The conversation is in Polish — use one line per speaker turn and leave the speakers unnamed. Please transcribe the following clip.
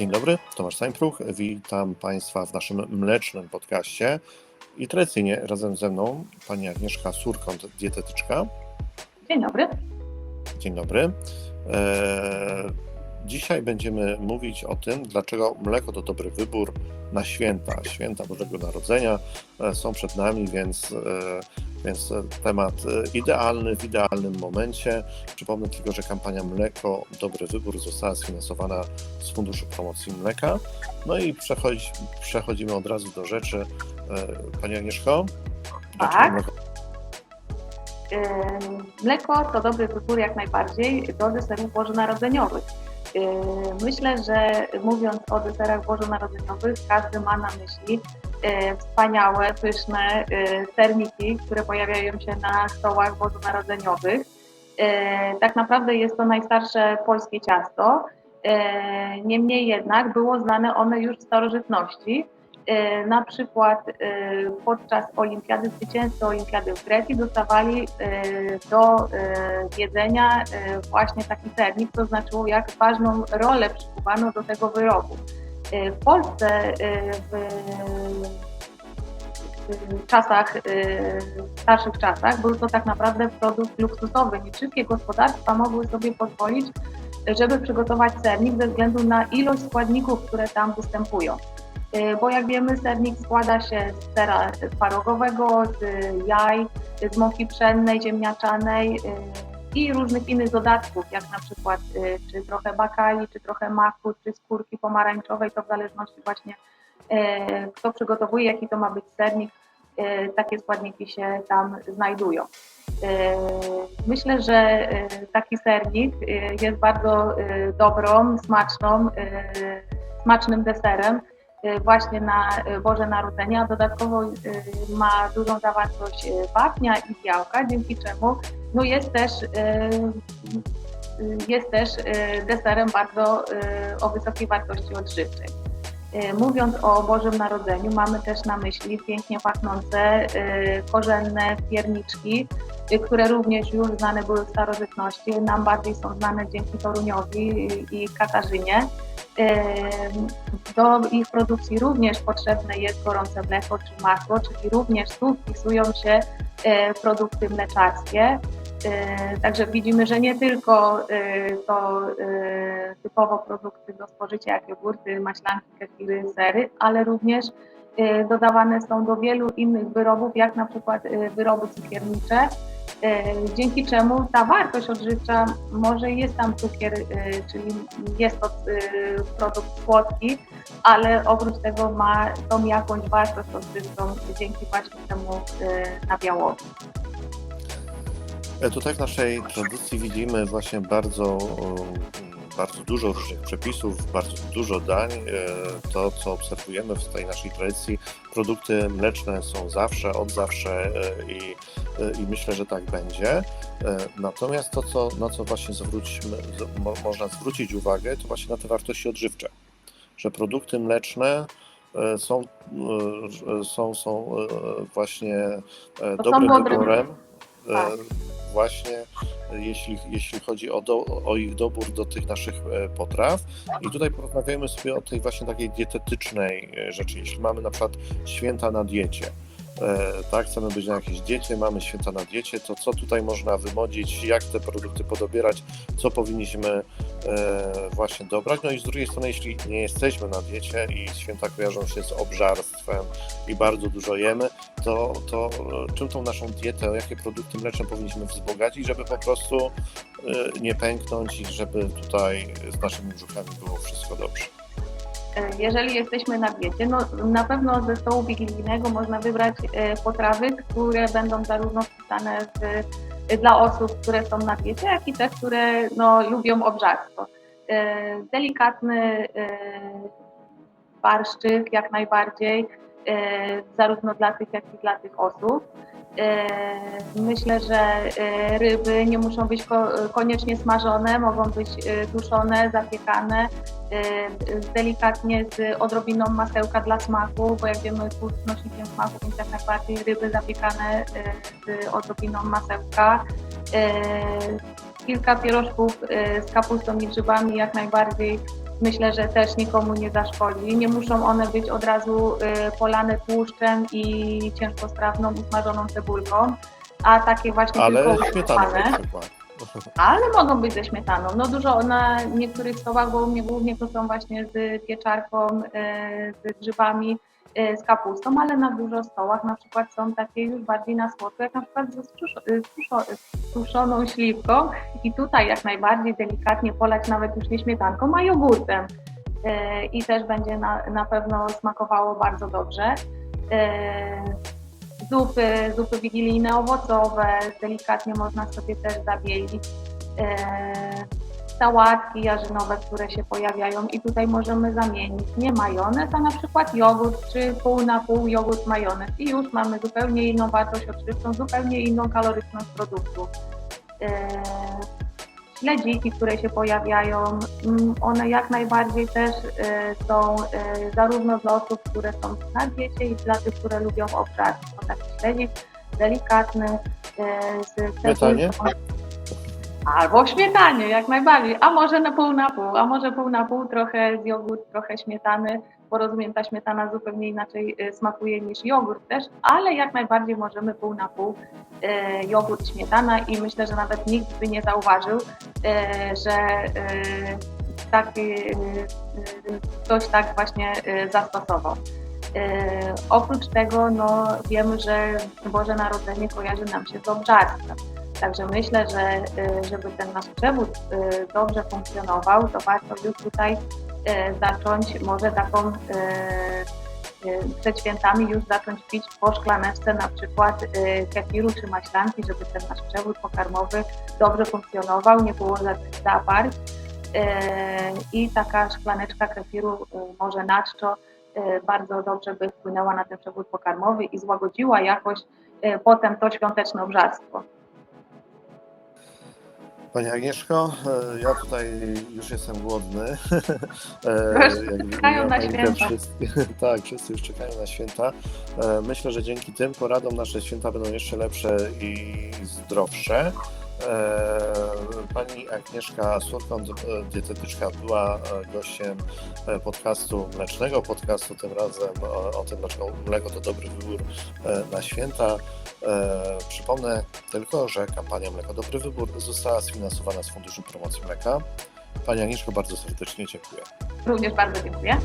Dzień dobry, Tomasz Sańpruch. Witam Państwa w naszym mlecznym podcaście i tradycyjnie razem ze mną pani Agnieszka Surkąt, dietetyczka.
Dzień dobry.
Dzień dobry. Eee, dzisiaj będziemy mówić o tym, dlaczego mleko to dobry wybór na święta. Święta Bożego Narodzenia e, są przed nami, więc, e, więc temat e, idealny w idealnym momencie. Przypomnę tylko, że kampania Mleko Dobry Wybór została sfinansowana z Funduszu Promocji Mleka. No i przechodzi, przechodzimy od razu do rzeczy. Pani Agnieszko?
Tak.
Mleko
to dobry wybór jak najbardziej do deserów bożonarodzeniowych. Ym, Myślę, że mówiąc o deserach bożonarodzeniowych, każdy ma na myśli y, wspaniałe, pyszne y, serniki, które pojawiają się na stołach bożonarodzeniowych. Y, Tak naprawdę jest to najstarsze polskie ciasto. Y, Niemniej jednak było znane one już w starożytności. E, Na przykład e, podczas olimpiady, zwycięzcy olimpiady w Grecji dostawali e, do jedzenia właśnie taki sernik, to znaczyło jak ważną rolę przykuwano do tego wyrobu. W Polsce w czasach, w starszych czasach był to tak naprawdę produkt luksusowy. Nie wszystkie gospodarstwa mogły sobie pozwolić, żeby przygotować sernik ze względu na ilość składników, które tam występują. Y, bo jak wiemy sernik składa się z sera twarogowego, z jaj, z mąki pszennej, ziemniaczanej y, i różnych innych dodatków, jak na przykład y, czy trochę bakali, czy trochę maku, czy skórki pomarańczowej, to w zależności właśnie kto przygotowuje, jaki to ma być sernik, takie składniki się tam znajdują. Myślę, że taki sernik jest bardzo dobrą, smaczną, smacznym deserem, właśnie na y, Boże Narodzenie, a dodatkowo y, ma dużą zawartość y, wapnia i białka, dzięki czemu no jest też, y, y, jest też y, deserem bardzo y, o wysokiej wartości odżywczej. Y, Mówiąc o Bożym Narodzeniu, mamy też na myśli pięknie pachnące y, korzenne pierniczki, y, które również już znane były w starożytności. Nam bardziej są znane dzięki Toruniowi i- Katarzynie. Do ich produkcji również potrzebne jest gorące mleko czy masło, czyli również tu wpisują się produkty mleczarskie. Y, Także widzimy, że nie tylko y, to y, typowo produkty do spożycia jak jogurty, maślanki, kefiry, sery, ale również dodawane są do wielu innych wyrobów, jak na przykład wyroby cukiernicze, dzięki czemu ta wartość odżywcza może jest tam cukier, czyli jest to produkt słodki, ale oprócz tego ma tą jakąś wartość odżywczą dzięki właśnie temu nabiałowi.
E, Tutaj w naszej tradycji widzimy właśnie bardzo, bardzo dużo różnych przepisów, bardzo dużo dań. E, To, co obserwujemy w tej naszej tradycji, produkty mleczne są zawsze, od zawsze e, i, i myślę, że tak będzie. Natomiast to, co, na co właśnie zwróćmy, można zwrócić uwagę, to właśnie na te wartości odżywcze. Że produkty mleczne są, są, są właśnie
To
dobrym wyborem.
Tak.
Właśnie jeśli, jeśli chodzi o, do, o ich dobór do tych naszych e, potraw. I tutaj porozmawiamy sobie o tej właśnie takiej dietetycznej e, rzeczy. Jeśli mamy na przykład święta na diecie, tak, chcemy być na jakiejś diecie, mamy święta na diecie, to co tutaj można wymodzić, jak te produkty podobierać, co powinniśmy e, właśnie dobrać. No i z drugiej strony, jeśli nie jesteśmy na diecie i święta kojarzą się z obżarstwem i bardzo dużo jemy, to, to e, czym tą naszą dietę, jakie produkty mleczne powinniśmy wzbogacić, żeby po prostu e, nie pęknąć i żeby tutaj z naszymi brzuchami było wszystko dobrze.
E, Jeżeli jesteśmy na diecie, no na pewno ze stołu wigilijnego można wybrać e, potrawy, które będą zarówno wpisane w, e, dla osób, które są na diecie, jak i te, które no, lubią obżarstwo. Delikatny barszczyk jak najbardziej, zarówno dla tych, jak i dla tych osób. E, Myślę, że e, ryby nie muszą być ko- koniecznie smażone, mogą być e, duszone, zapiekane, delikatnie z odrobiną masełka dla smaku, bo jak wiemy, tłuszcz nośnikiem smaku, więc jak najbardziej ryby zapiekane z odrobiną masełka. Kilka pierożków z kapustą i grzybami jak najbardziej myślę, że też nikomu nie zaszkodzi. Nie muszą one być od razu y, polane tłuszczem i ciężkostrawną usmażoną cebulką, a takie właśnie
Ale
tylko
przykład.
Ale mogą być ze śmietaną. No dużo na niektórych stołach, bo u mnie głównie to są właśnie z pieczarką, e, z grzybami, z kapustą, ale na dużo stołach na przykład są takie już bardziej na słodko, jak na przykład ze e, e, suszoną śliwką i tutaj jak najbardziej delikatnie polać nawet już nie śmietanką, a jogurtem. E, I też będzie na, na pewno smakowało bardzo dobrze. E, Zupy, zupy wigilijne owocowe, delikatnie można sobie też zabielić. Sałatki jarzynowe, które się pojawiają i tutaj możemy zamienić nie majonez, a na przykład jogurt, czy pół na pół jogurt majonez i już mamy zupełnie inną wartość odżywczą, zupełnie inną kaloryczność produktu. Śledziki, które się pojawiają, mm, one jak najbardziej też e, są e, zarówno dla osób, które są na diecie i dla tych, które lubią obżar. To taki śledzik delikatny e, z
Śmietanie?
Albo śmietanie, jak najbardziej. A może na pół na pół, a może pół na pół, trochę z jogurt, trochę śmietany, bo rozumiem, ta śmietana zupełnie inaczej e, smakuje niż jogurt też, ale jak najbardziej możemy pół na pół e, jogurt, śmietana i myślę, że nawet nikt by nie zauważył, e, że e, taki ktoś tak właśnie zastosował. E, Oprócz tego no, wiemy, że Boże Narodzenie kojarzy nam się z obżarstwem. Także myślę, że e, żeby ten nasz przewód e, dobrze funkcjonował, to warto już tutaj e, zacząć może taką przed świętami już zacząć pić po szklaneczce na przykład kefiru czy maślanki, żeby ten nasz przewód pokarmowy dobrze funkcjonował, nie było żadnych zaparć. I taka szklaneczka kefiru może naczczo bardzo dobrze by wpłynęła na ten przewód pokarmowy i złagodziła jakoś potem to świąteczne obżarstwo.
Pani Agnieszko, e, ja tutaj już jestem głodny. E,
czekają na święta.
Wszyscy, tak, wszyscy już czekają na święta. E, Myślę, że dzięki tym poradom nasze święta będą jeszcze lepsze i zdrowsze. E, Pani Agnieszka Słodkąt, e, dietetyczka, była e, gościem podcastu mlecznego, podcastu tym razem o, o tym, dlaczego mleko to dobry wybór na święta. Przypomnę tylko, że kampania Mleko Dobry Wybór została sfinansowana z Funduszu Promocji Mleka. Pani Agnieszko, bardzo serdecznie dziękuję.
Również bardzo dziękuję.